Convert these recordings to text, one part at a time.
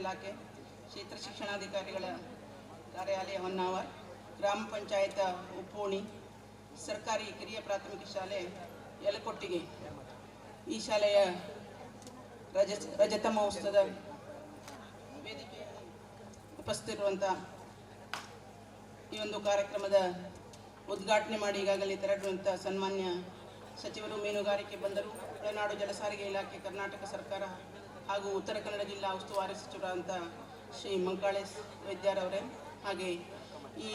ಇಲಾಖೆ, ಕ್ಷೇತ್ರ ಶಿಕ್ಷಣಾಧಿಕಾರಿಗಳ ಕಾರ್ಯಾಲಯ ಹೊನ್ನಾವರ್, ಗ್ರಾಮ ಪಂಚಾಯತ್ ಉಪ್ಪೋಣಿ ಸರ್ಕಾರಿ ಕಿರಿಯ ಪ್ರಾಥಮಿಕ ಶಾಲೆ ಯಲಕೊಟ್ಟಿಗೆ. ಈ ಶಾಲೆಯ ರಜ ರಜತ ಮಹೋತ್ಸವದ ವೇದಿಕೆಯಲ್ಲಿ ಉಪಸ್ಥಿತಿರುವಂಥ ಈ ಒಂದು ಕಾರ್ಯಕ್ರಮದ ಉದ್ಘಾಟನೆ ಮಾಡಿ ಈಗಾಗಲೇ ತೆರಳುವಂಥ ಸನ್ಮಾನ್ಯ ಸಚಿವರು, ಮೀನುಗಾರಿಕೆ ಬಂದರು ಒಳನಾಡು ಜಲಸಾರಿಗೆ ಇಲಾಖೆ, ಕರ್ನಾಟಕ ಸರ್ಕಾರ ಹಾಗೂ ಉತ್ತರ ಕನ್ನಡ ಜಿಲ್ಲಾ ಉಸ್ತುವಾರಿ ಸಚಿವರಾದಂಥ ಶ್ರೀ ಮಂಕಾಳೇಶ್ ವೈದ್ಯರವರೇ, ಹಾಗೆ ಈ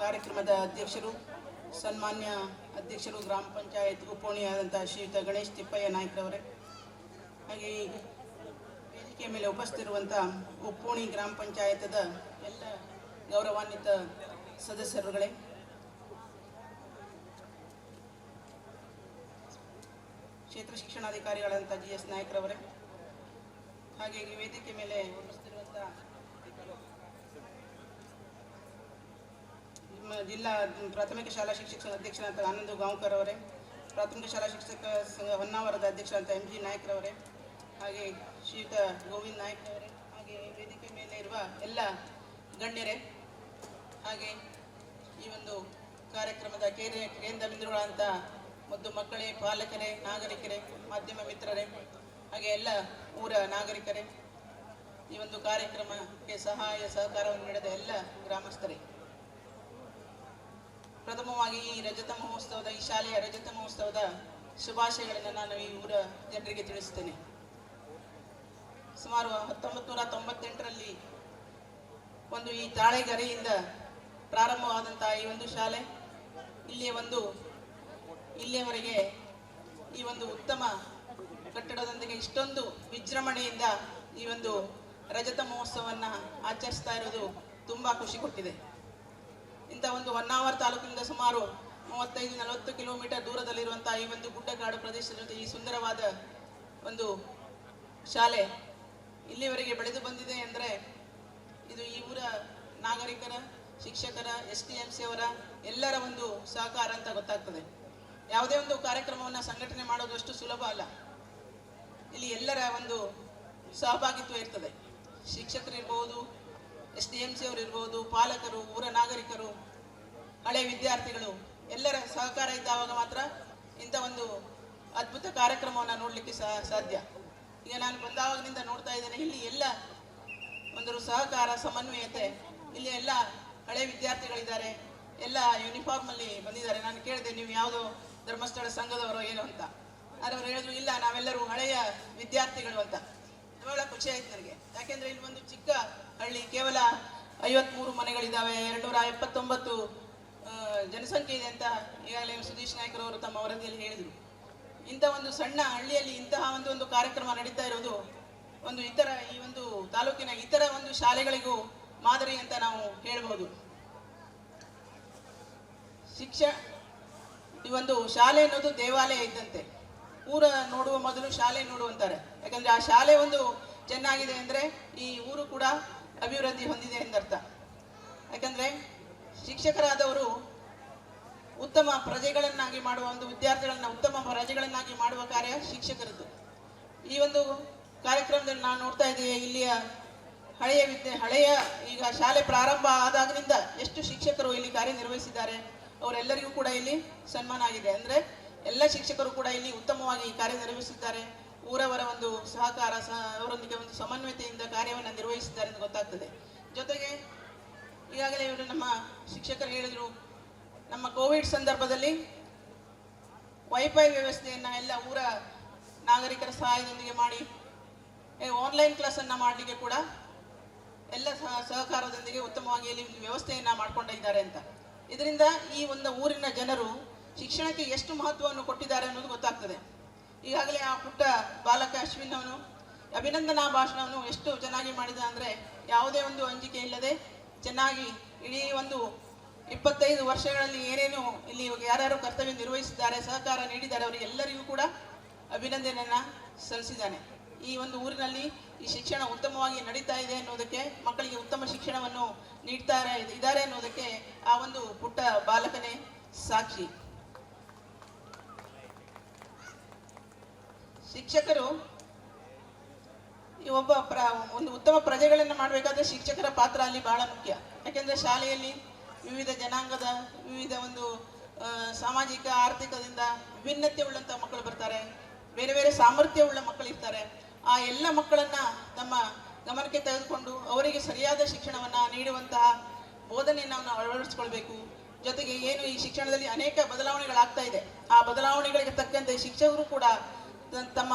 ಕಾರ್ಯಕ್ರಮದ ಅಧ್ಯಕ್ಷರು, ಸನ್ಮಾನ್ಯ ಅಧ್ಯಕ್ಷರು, ಗ್ರಾಮ ಪಂಚಾಯತ್ ಉಪೋಣಿಯಾದಂಥ ಶ್ರೀಯುತ ಗಣೇಶ್ ತಿಪ್ಪಯ್ಯ ನಾಯ್ಕರವರೇ ಹಾಗೆ ವೇದಿಕೆಯ ಮೇಲೆ ಉಪಸ್ಥಿತಿರುವಂಥ ಉಪ್ಪೋಣಿ ಗ್ರಾಮ ಪಂಚಾಯತದ ಎಲ್ಲ ಗೌರವಾನ್ವಿತ ಸದಸ್ಯರುಗಳೇ, ಕ್ಷೇತ್ರ ಶಿಕ್ಷಣಾಧಿಕಾರಿಗಳಂತ ಜಿ ಎಸ್ ನಾಯ್ಕರವರೇ ಹಾಗೆ ಈ ವೇದಿಕೆ ಮೇಲೆ ನಿಮ್ಮ ಜಿಲ್ಲಾ ಪ್ರಾಥಮಿಕ ಶಾಲಾ ಶಿಕ್ಷಕ ಸಂಘ ಅಧ್ಯಕ್ಷರಾದಂಥ ಆನಂದ್ ಗಾಂವ್ಕರ್ ಅವರೇ, ಪ್ರಾಥಮಿಕ ಶಾಲಾ ಶಿಕ್ಷಕ ಸಂಘ ಹೊನ್ನಾವರದ ಅಧ್ಯಕ್ಷರಾದಂಥ ಎಂ ಜಿ ನಾಯ್ಕರವರೇ ಹಾಗೆ ಶ್ರೀಯುತ ಗೋವಿಂದ್ ನಾಯ್ಕ ಅವರೇ, ಹಾಗೆ ವೇದಿಕೆ ಮೇಲೆ ಇರುವ ಎಲ್ಲ ಗಣ್ಯರೇ, ಹಾಗೆ ಈ ಒಂದು ಕಾರ್ಯಕ್ರಮದ ಕೇಂದ್ರ ಕೇಂದ್ರ ಬಿಂದುಗಳಂತ ಮತ್ತು ಮಕ್ಕಳೇ, ಪಾಲಕರೇ, ನಾಗರಿಕರೇ, ಮಾಧ್ಯಮ ಮಿತ್ರರೇ ಹಾಗೆ ಎಲ್ಲ ಊರ ನಾಗರಿಕರೇ, ಈ ಒಂದು ಕಾರ್ಯಕ್ರಮಕ್ಕೆ ಸಹಾಯ ಸಹಕಾರವನ್ನು ನೀಡಿದ ಎಲ್ಲ ಗ್ರಾಮಸ್ಥರೇ. ಪ್ರಥಮವಾಗಿ ಈ ರಜತ ಮಹೋತ್ಸವದ, ಈ ಶಾಲೆಯ ರಜತ ಮಹೋತ್ಸವದ ಶುಭಾಶಯಗಳನ್ನು ನಾನು ಈ ಊರ ಜನರಿಗೆ ತಿಳಿಸ್ತೇನೆ. ಸುಮಾರು ಹತ್ತೊಂಬತ್ತು ನೂರ ತೊಂಬತ್ತೆಂಟರಲ್ಲಿ ಒಂದು ಈ ತಾಳೆಗರೆಯಿಂದ ಪ್ರಾರಂಭವಾದಂತಹ ಈ ಒಂದು ಶಾಲೆ, ಇಲ್ಲಿಯ ಒಂದು, ಇಲ್ಲಿಯವರೆಗೆ ಈ ಒಂದು ಉತ್ತಮ ಕಟ್ಟಡದೊಂದಿಗೆ ಇಷ್ಟೊಂದು ವಿಜೃಂಭಣೆಯಿಂದ ಈ ಒಂದು ರಜತ ಮಹೋತ್ಸವವನ್ನು ಆಚರಿಸ್ತಾ ಇರೋದು ತುಂಬ ಖುಷಿ ಕೊಟ್ಟಿದೆ. ಇಂಥ ಒಂದು ಹೊನ್ನಾವರ ತಾಲೂಕಿನಿಂದ ಸುಮಾರು ಮೂವತ್ತೈದು, ನಲವತ್ತು ಕಿಲೋಮೀಟರ್ ದೂರದಲ್ಲಿರುವಂತಹ ಈ ಒಂದು ಗುಡ್ಡಗಾಡು ಪ್ರದೇಶದ ಈ ಸುಂದರವಾದ ಒಂದು ಶಾಲೆ ಇಲ್ಲಿವರೆಗೆ ಬೆಳೆದು ಬಂದಿದೆ ಅಂದ್ರೆ ಇದು ಈ ಊರ ನಾಗರಿಕರ, ಶಿಕ್ಷಕರ, ಎಸ್ ಟಿ ಎಂ ಸಿ ಅವರ ಎಲ್ಲರ ಒಂದು ಸಹಕಾರ ಅಂತ ಗೊತ್ತಾಗ್ತದೆ. ಯಾವುದೇ ಒಂದು ಕಾರ್ಯಕ್ರಮವನ್ನು ಸಂಘಟನೆ ಮಾಡೋದು ಅಷ್ಟು ಸುಲಭ ಅಲ್ಲ. ಇಲ್ಲಿ ಎಲ್ಲರ ಒಂದು ಸಹಭಾಗಿತ್ವ ಇರ್ತದೆ. ಶಿಕ್ಷಕರು ಇರ್ಬೋದು ಎಸ್ ಡಿ ಎಂ ಸಿ ಅವರು ಇರ್ಬೋದು, ಪಾಲಕರು, ಊರ ನಾಗರಿಕರು, ಹಳೆ ವಿದ್ಯಾರ್ಥಿಗಳು, ಎಲ್ಲರ ಸಹಕಾರ ಇದ್ದಾವಾಗ ಮಾತ್ರ ಇಂಥ ಒಂದು ಅದ್ಭುತ ಕಾರ್ಯಕ್ರಮವನ್ನು ನೋಡಲಿಕ್ಕೆ ಸಾಧ್ಯ. ಈಗ ನಾನು ಬಂದಾವಾಗಿನಿಂದ ನೋಡ್ತಾ ಇದ್ದೇನೆ, ಇಲ್ಲಿ ಎಲ್ಲ ಒಂದು ಸಹಕಾರ, ಸಮನ್ವಯತೆ, ಇಲ್ಲಿ ಎಲ್ಲ ಹಳೆ ವಿದ್ಯಾರ್ಥಿಗಳಿದ್ದಾರೆ, ಎಲ್ಲ ಯೂನಿಫಾರ್ಮಲ್ಲಿ ಬಂದಿದ್ದಾರೆ. ನಾನು ಕೇಳಿದೆ, ನೀವು ಯಾವುದೋ ಧರ್ಮಸ್ಥಳ ಸಂಘದವರು ಏನು ಅಂತ. ಆದ್ರೆ ಅವ್ರು ಹೇಳಿದ್ರು, ಇಲ್ಲ, ನಾವೆಲ್ಲರೂ ಹಳೆಯ ವಿದ್ಯಾರ್ಥಿಗಳು ಅಂತ. ಬಹಳ ಖುಷಿ ಆಯ್ತು ನನಗೆ. ಯಾಕೆಂದ್ರೆ ಇಲ್ಲಿ ಒಂದು ಚಿಕ್ಕ ಹಳ್ಳಿ, ಕೇವಲ ಐವತ್ಮೂರು ಮನೆಗಳಿದ್ದಾವೆ, ಎರಡ್ನೂರ ಎಪ್ಪತ್ತೊಂಬತ್ತು ಜನಸಂಖ್ಯೆ ಇದೆ ಅಂತ ಈಗಾಗಲೇ ಸುದೀಶ್ ನಾಯ್ಕರವರು ತಮ್ಮ ವರದಿಯಲ್ಲಿ ಹೇಳಿದರು. ಇಂಥ ಒಂದು ಸಣ್ಣ ಹಳ್ಳಿಯಲ್ಲಿ ಇಂತಹ ಒಂದು ಒಂದು ಕಾರ್ಯಕ್ರಮ ನಡೀತಾ ಇರೋದು ಒಂದು ಇತರ, ಈ ಒಂದು ತಾಲೂಕಿನ ಇತರ ಒಂದು ಶಾಲೆಗಳಿಗೂ ಮಾದರಿ ಅಂತ ನಾವು ಹೇಳಬಹುದು. ಶಿಕ್ಷ, ಈ ಒಂದು ಶಾಲೆ ಅನ್ನೋದು ದೇವಾಲಯ ಇದ್ದಂತೆ. ಊರ ನೋಡುವ ಮೊದಲು ಶಾಲೆ ನೋಡುವಂತಾರೆ ಯಾಕಂದ್ರೆ ಆ ಶಾಲೆ ಒಂದು ಚೆನ್ನಾಗಿದೆ ಅಂದ್ರೆ ಈ ಊರು ಕೂಡ ಅಭಿವೃದ್ಧಿ ಹೊಂದಿದೆ ಎಂದರ್ಥ. ಯಾಕಂದ್ರೆ ಶಿಕ್ಷಕರಾದವರು ಉತ್ತಮ ಪ್ರಜೆಗಳನ್ನಾಗಿ ಮಾಡುವ ಒಂದು ವಿದ್ಯಾರ್ಥಿಗಳನ್ನ ಉತ್ತಮ ಪ್ರಜೆಗಳನ್ನಾಗಿ ಮಾಡುವ ಕಾರ್ಯ ಶಿಕ್ಷಕರದ್ದು. ಈ ಒಂದು ಕಾರ್ಯಕ್ರಮದಲ್ಲಿ ನಾವು ನೋಡ್ತಾ ಇದ್ದೀವಿ ಇಲ್ಲಿಯ ಹಳೆಯ ವಿದ್ಯೆ, ಹಳೆಯ ಈಗ ಶಾಲೆ ಪ್ರಾರಂಭ ಆದಾಗಿನಿಂದ ಎಷ್ಟು ಶಿಕ್ಷಕರು ಇಲ್ಲಿ ಕಾರ್ಯನಿರ್ವಹಿಸಿದ್ದಾರೆ, ಅವರೆಲ್ಲರಿಗೂ ಕೂಡ ಇಲ್ಲಿ ಸನ್ಮಾನ ಆಗಿದೆ. ಅಂದ್ರೆ ಎಲ್ಲ ಶಿಕ್ಷಕರು ಕೂಡ ಇಲ್ಲಿ ಉತ್ತಮವಾಗಿ ಕಾರ್ಯನಿರ್ವಹಿಸಿದ್ದಾರೆ ಊರವರ ಒಂದು ಸಹಕಾರ ಸಹ ಅವರೊಂದಿಗೆ ಒಂದು ಸಮನ್ವಯತೆಯಿಂದ ಕಾರ್ಯವನ್ನು ನಿರ್ವಹಿಸಿದ್ದಾರೆ ಅಂತ ಗೊತ್ತಾಗ್ತದೆ. ಜೊತೆಗೆ ಈಗಾಗಲೇ ಇವರು ನಮ್ಮ ಶಿಕ್ಷಕರು ಹೇಳಿದರು, ನಮ್ಮ ಕೋವಿಡ್ ಸಂದರ್ಭದಲ್ಲಿ ವೈಫೈ ವ್ಯವಸ್ಥೆಯನ್ನು ಎಲ್ಲ ಊರ ನಾಗರಿಕರ ಸಹಾಯದೊಂದಿಗೆ ಮಾಡಿ ಆನ್ಲೈನ್ ಕ್ಲಾಸನ್ನು ಮಾಡಲಿಕ್ಕೆ ಕೂಡ ಎಲ್ಲ ಸಹ, ಸಹಕಾರದೊಂದಿಗೆ ಉತ್ತಮವಾಗಿ ಇಲ್ಲಿ ವ್ಯವಸ್ಥೆಯನ್ನು ಮಾಡ್ಕೊಂಡಿದ್ದಾರೆ ಅಂತ. ಇದರಿಂದ ಈ ಒಂದು ಊರಿನ ಜನರು ಶಿಕ್ಷಣಕ್ಕೆ ಎಷ್ಟು ಮಹತ್ವವನ್ನು ಕೊಟ್ಟಿದ್ದಾರೆ ಅನ್ನೋದು ಗೊತ್ತಾಗ್ತದೆ. ಈಗಾಗಲೇ ಆ ಪುಟ್ಟ ಬಾಲಕ ಅಶ್ವಿನ್ ಅವನು ಅಭಿನಂದನಾ ಭಾಷಣವನ್ನು ಎಷ್ಟು ಚೆನ್ನಾಗಿ ಮಾಡಿದ ಅಂದರೆ ಯಾವುದೇ ಒಂದು ಅಂಜಿಕೆ ಇಲ್ಲದೆ ಚೆನ್ನಾಗಿ ಇಡೀ ಒಂದು ಇಪ್ಪತ್ತೈದು ವರ್ಷಗಳಲ್ಲಿ ಏನೇನು ಇಲ್ಲಿ ಯಾರ್ಯಾರು ಕರ್ತವ್ಯ ನಿರ್ವಹಿಸಿದ್ದಾರೆ, ಸಹಕಾರ ನೀಡಿದ್ದಾರೆ, ಅವರಿಗೆಲ್ಲರಿಗೂ ಕೂಡ ಅಭಿನಂದನೆಯನ್ನು ಸಲ್ಲಿಸಿದ್ದಾನೆ. ಈ ಒಂದು ಊರಿನಲ್ಲಿ ಈ ಶಿಕ್ಷಣ ಉತ್ತಮವಾಗಿ ನಡೀತಾ ಇದೆ ಅನ್ನೋದಕ್ಕೆ, ಮಕ್ಕಳಿಗೆ ಉತ್ತಮ ಶಿಕ್ಷಣವನ್ನು ನೀಡ್ತಾರೆ ಇದ್ದಾರೆ ಅನ್ನೋದಕ್ಕೆ ಆ ಒಂದು ಪುಟ್ಟ ಬಾಲಕನೇ ಸಾಕ್ಷಿ. ಶಿಕ್ಷಕರು ಈ ಒಬ್ಬ ಪ್ರ, ಒಂದು ಉತ್ತಮ ಪ್ರಜೆಗಳನ್ನು ಮಾಡಬೇಕಾದ್ರೆ ಶಿಕ್ಷಕರ ಪಾತ್ರ ಅಲ್ಲಿ ಬಹಳ ಮುಖ್ಯ. ಯಾಕೆಂದ್ರೆ ಶಾಲೆಯಲ್ಲಿ ವಿವಿಧ ಜನಾಂಗದ, ವಿವಿಧ ಒಂದು ಸಾಮಾಜಿಕ, ಆರ್ಥಿಕದಿಂದ ವಿಭಿನ್ನತೆ ಉಳ್ಳಂತ ಮಕ್ಕಳು ಬರ್ತಾರೆ. ಬೇರೆ ಬೇರೆ ಸಾಮರ್ಥ್ಯ ಉಳ್ಳ ಮಕ್ಕಳು ಇರ್ತಾರೆ. ಆ ಎಲ್ಲ ಮಕ್ಕಳನ್ನ ತಮ್ಮ ಗಮನಕ್ಕೆ ತೆಗೆದುಕೊಂಡು ಅವರಿಗೆ ಸರಿಯಾದ ಶಿಕ್ಷಣವನ್ನ ನೀಡುವಂತಹ ಬೋಧನೆಯನ್ನು ನಾವು ಅಳವಡಿಸ್ಕೊಳ್ಬೇಕು. ಜೊತೆಗೆ ಏನು ಈ ಶಿಕ್ಷಣದಲ್ಲಿ ಅನೇಕ ಬದಲಾವಣೆಗಳಾಗ್ತಾ ಇದೆ. ಆ ಬದಲಾವಣೆಗಳಿಗೆ ತಕ್ಕಂತೆ ಶಿಕ್ಷಕರು ಕೂಡ ತಮ್ಮ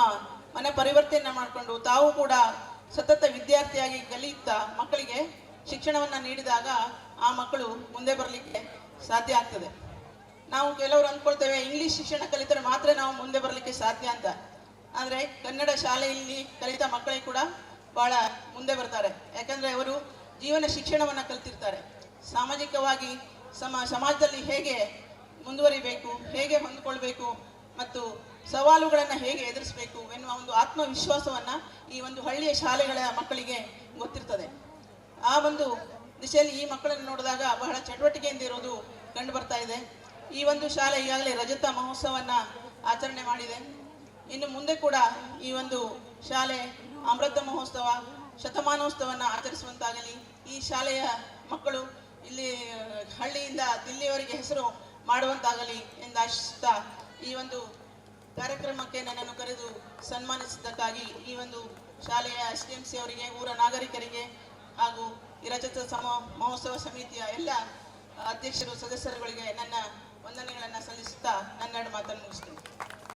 ಮನೆ ಪರಿವರ್ತನೆ ಮಾಡಿಕೊಂಡು ತಾವು ಕೂಡ ಸತತ ವಿದ್ಯಾರ್ಥಿಯಾಗಿ ಕಲಿಯುತ್ತಾ ಮಕ್ಕಳಿಗೆ ಶಿಕ್ಷಣವನ್ನು ನೀಡಿದಾಗ ಆ ಮಕ್ಕಳು ಮುಂದೆ ಬರಲಿಕ್ಕೆ ಸಾಧ್ಯ ಆಗ್ತದೆ. ನಾವು ಕೆಲವರು ಅಂದ್ಕೊಳ್ತೇವೆ, ಇಂಗ್ಲಿಷ್ ಶಿಕ್ಷಣ ಕಲಿತರೆ ಮಾತ್ರ ನಾವು ಮುಂದೆ ಬರಲಿಕ್ಕೆ ಸಾಧ್ಯ ಅಂತ. ಆದರೆ ಕನ್ನಡ ಶಾಲೆಯಲ್ಲಿ ಕಲಿತ ಮಕ್ಕಳಿಗೆ ಕೂಡ ಬಹಳ ಮುಂದೆ ಬರ್ತಾರೆ. ಯಾಕಂದರೆ ಅವರು ಜೀವನ ಶಿಕ್ಷಣವನ್ನು ಕಲಿತಿರ್ತಾರೆ. ಸಾಮಾಜಿಕವಾಗಿ ಸಮ ಸಮಾಜದಲ್ಲಿ ಹೇಗೆ ಮುಂದುವರಿಬೇಕು, ಹೇಗೆ ಹೊಂದ್ಕೊಳ್ಬೇಕು ಮತ್ತು ಸವಾಲುಗಳನ್ನು ಹೇಗೆ ಎದುರಿಸಬೇಕು ಎನ್ನುವ ಒಂದು ಆತ್ಮವಿಶ್ವಾಸವನ್ನು ಈ ಒಂದು ಹಳ್ಳಿಯ ಶಾಲೆಗಳ ಮಕ್ಕಳಿಗೆ ಗೊತ್ತಿರ್ತದೆ. ಆ ಒಂದು ದಿಶೆಯಲ್ಲಿ ಈ ಮಕ್ಕಳನ್ನು ನೋಡಿದಾಗ ಬಹಳ ಚಟುವಟಿಕೆಯಿಂದ ಇರೋದು ಕಂಡು ಬರ್ತಾ ಇದೆ. ಈ ಒಂದು ಶಾಲೆ ಈಗಾಗಲೇ ರಜತ ಮಹೋತ್ಸವವನ್ನು ಆಚರಣೆ ಮಾಡಿದೆ. ಇನ್ನು ಮುಂದೆ ಕೂಡ ಈ ಒಂದು ಶಾಲೆ ಅಮೃತ ಮಹೋತ್ಸವ, ಶತಮಾನೋತ್ಸವವನ್ನು ಆಚರಿಸುವಂತಾಗಲಿ. ಈ ಶಾಲೆಯ ಮಕ್ಕಳು ಇಲ್ಲಿ, ಹಳ್ಳಿಯಿಂದ ದಿಲ್ಲಿಯವರಿಗೆ ಹೆಸರು ಮಾಡುವಂತಾಗಲಿ ಎಂದು ಆಶಿಸುತ್ತಾ ಈ ಒಂದು ಕಾರ್ಯಕ್ರಮಕ್ಕೆ ನನ್ನನ್ನು ಕರೆದು ಸನ್ಮಾನಿಸಿದ್ದಕ್ಕಾಗಿ ಈ ಒಂದು ಶಾಲೆಯ ಎಸ್ ಡಿ ಎಂ ಸಿ ಅವರಿಗೆ, ಊರ ನಾಗರಿಕರಿಗೆ ಹಾಗೂ ಈ ರಜತ ಸಮ, ಮಹೋತ್ಸವ ಸಮಿತಿಯ ಎಲ್ಲ ಅಧ್ಯಕ್ಷರು, ಸದಸ್ಯರುಗಳಿಗೆ ನನ್ನ ವಂದನೆಗಳನ್ನು ಸಲ್ಲಿಸುತ್ತಾ ನನ್ನೆರಡು ಮಾತನ್ನು ಮುಗಿಸ್ತೇನೆ.